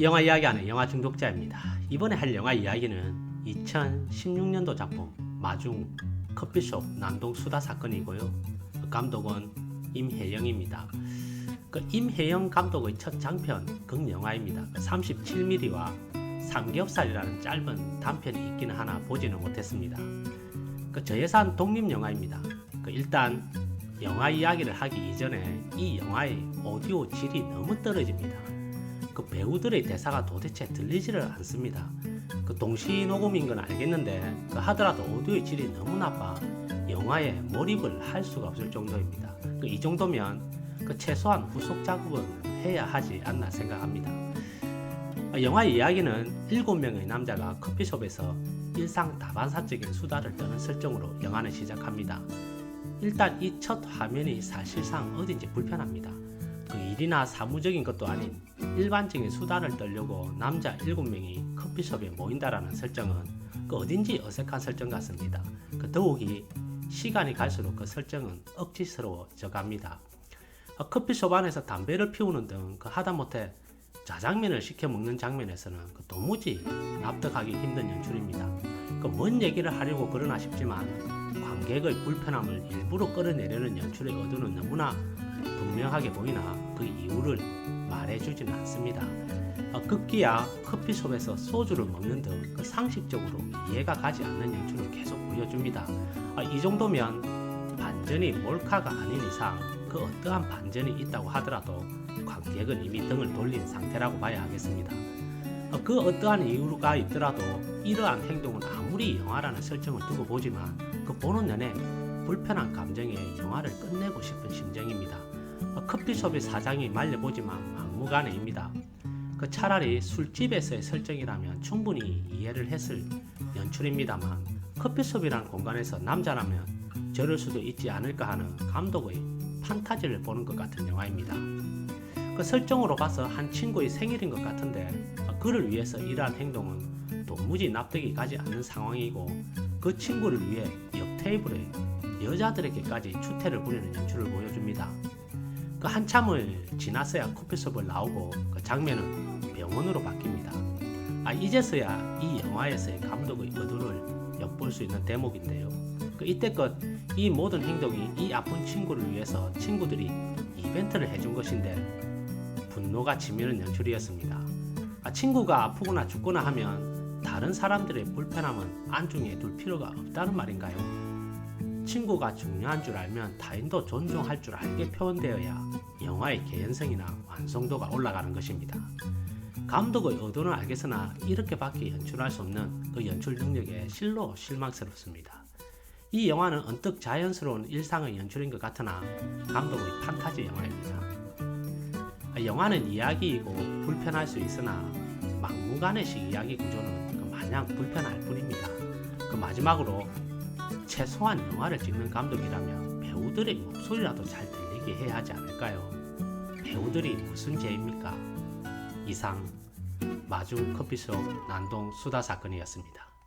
영화 이야기하는 영화 중독자입니다. 이번에 할 영화 이야기는 2016년도 작품 마중 커피숍 난동 수다 사건이고요. 감독은 임혜영입니다. 그 임혜영 감독의 첫 장편 극영화입니다. 37mm와 삼겹살이라는 짧은 단편이 있기는 하나 보지는 못했습니다. 그 저예산 독립 영화입니다. 그 일단 영화 이야기를 하기 이전에 이 영화의 오디오 질이 너무 떨어집니다. 그 배우들의 대사가 도대체 들리지를 않습니다. 그 동시 녹음인 건 알겠는데 그 하더라도 오디오의 질이 너무 나빠 영화에 몰입을 할 수가 없을 정도입니다. 그 이 정도면 그 최소한 후속 작업은 해야 하지 않나 생각합니다. 아, 영화 이야기는 7명의 남자가 커피숍에서 일상 다반사적인 수다를 떠는 설정으로 영화는 시작합니다. 일단 이 첫 화면이 사실상 어딘지 불편합니다. 그 일이나 사무적인 것도 아닌 일반적인 수다를 떨려고 남자 7명이 커피숍에 모인다라는 설정은 그 어딘지 어색한 설정 같습니다. 그 더욱이 시간이 갈수록 그 설정은 억지스러워져 갑니다. 어, 커피숍 안에서 담배를 피우는 등 그 하다못해 자장면을 시켜 먹는 장면에서는 그 도무지 납득하기 힘든 연출입니다. 그 뭔 얘기를 하려고 그러나 싶지만 관객의 불편함을 일부러 끌어내려는 연출의 의도는 너무나 분명하게 보이나 그 이유를 말해주지는 않습니다. 어, 급기야 커피숍에서 소주를 먹는 등 그 상식적으로 이해가 가지 않는 연출을 계속 보여줍니다. 아, 이 정도면 반전이 몰카가 아닌 이상 그 어떠한 반전이 있다고 하더라도 관객은 이미 등을 돌린 상태라고 봐야 하겠습니다. 어, 그 어떠한 이유가 있더라도 이러한 행동은 아무리 영화라는 설정을 두고 보지만 그 보는 내내 불편한 감정에 영화를 끝내고 싶은 심정입니다. 어, 커피숍의 사장이 말려보지만 막무가내입니다. 그 차라리 술집에서의 설정이라면 충분히 이해를 했을 연출입니다만 커피숍이라는 공간에서 남자라면 저럴 수도 있지 않을까 하는 감독의 판타지를 보는 것 같은 영화입니다. 그 설정으로 봐서 한 친구의 생일인 것 같은데 어, 그를 위해서 이러한 행동은 도무지 납득이 가지 않는 상황이고 그 친구를 위해 옆 테이블에 여자들에게까지 추태를 부리는 연출을 보여줍니다. 그 한참을 지났어야 커피숍을 나오고 그 장면은 병원으로 바뀝니다. 아 이제서야 이 영화에서의 감독의 의도를 엿볼 수 있는 대목인데요. 그 이때껏 이 모든 행동이 이 아픈 친구를 위해서 친구들이 이벤트를 해준 것인데 분노가 치미는 연출이었습니다. 아, 친구가 아프거나 죽거나 하면 다른 사람들의 불편함은 안중에 둘 필요가 없다는 말인가요? 친구가 중요한 줄 알면 타인도 존중할 줄 알게 표현되어야 영화의 개연성이나 완성도가 올라가는 것입니다. 감독의 의도는 알겠으나 이렇게밖에 연출할 수 없는 그 연출 능력에 실로 실망스럽습니다. 이 영화는 언뜻 자연스러운 일상의 연출인 것 같으나 감독의 판타지 영화입니다. 아, 영화는 이야기이고 불편할 수 있으나 막무가내식 이야기 구조는 그 마냥 불편할 뿐입니다. 그 마지막으로 최소한 영화를 찍는 감독이라면 배우들의 목소리라도 잘 들리게 해야 하지 않을까요? 배우들이 무슨 죄입니까? 이상 마중 커피숍 난동 수다 사건이었습니다.